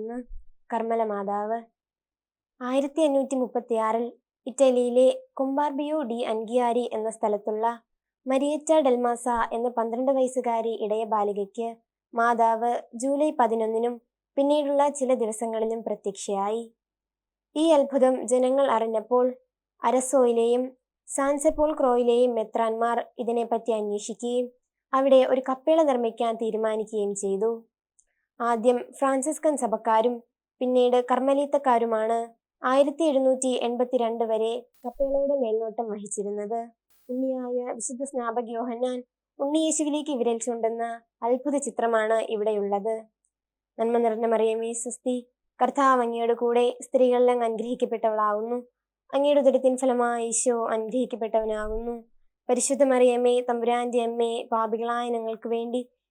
പതിനൊന്ന് കർമ്മല മാതാവ്. ആയിരത്തി അഞ്ഞൂറ്റി മുപ്പത്തിയാറിൽ ഇറ്റലിയിലെ കുംബാർബിയോ ഡി അൻഗിയാരി എന്ന സ്ഥലത്തുള്ള മരിയറ്റ ഡെൽമാസ എന്ന പന്ത്രണ്ട് വയസ്സുകാരി ഇടയ ബാലികയ്ക്ക് മാതാവ് ജൂലൈ പതിനൊന്നിനും പിന്നീടുള്ള ചില ദിവസങ്ങളിലും പ്രത്യക്ഷയായി. ഈ അത്ഭുതം ജനങ്ങൾ അറിഞ്ഞപ്പോൾ അരസോയിലെയും സാൻസെപ്പോൾ ക്രോയിലെയും മെത്രാന്മാർ ഇതിനെപ്പറ്റി അന്വേഷിക്കുകയും അവിടെ ഒരു കപ്പേള നിർമ്മിക്കാൻ തീരുമാനിക്കുകയും ചെയ്തു. ആദ്യം ഫ്രാൻസിസ്കൻ സഭക്കാരും പിന്നീട് കർമ്മലീത്തക്കാരുമാണ് ആയിരത്തി എഴുന്നൂറ്റി എൺപത്തിരണ്ട് വരെ കപ്പേളയുടെ മേൽനോട്ടം വഹിച്ചിരുന്നത്. ഉണ്ണിയായ വിശുദ്ധ സ്നാപക യോഹന്നാൻ ഉണ്ണിയേശുവിലേക്ക് വിരൽ ചൂണ്ടുന്ന അത്ഭുത ചിത്രമാണ് ഇവിടെയുള്ളത്. നന്മ നിറഞ്ഞ മറിയമേ സ്വസ്തി കർത്താവ് അങ്ങയുടെ കൂടെ സ്ത്രീകളിൽ അങ്ങ് അനുഗ്രഹിക്കപ്പെട്ടവളാകുന്നു അങ്ങയുടെ ദുരിതത്തിൻ ഫലമായി ഈശോ അനുഗ്രഹിക്കപ്പെട്ടവനാകുന്നു പരിശുദ്ധ മറിയമ്മേ തമ്പുരാന്റെ അമ്മേ പാപികളായ ഞങ്ങൾക്ക് വേണ്ടി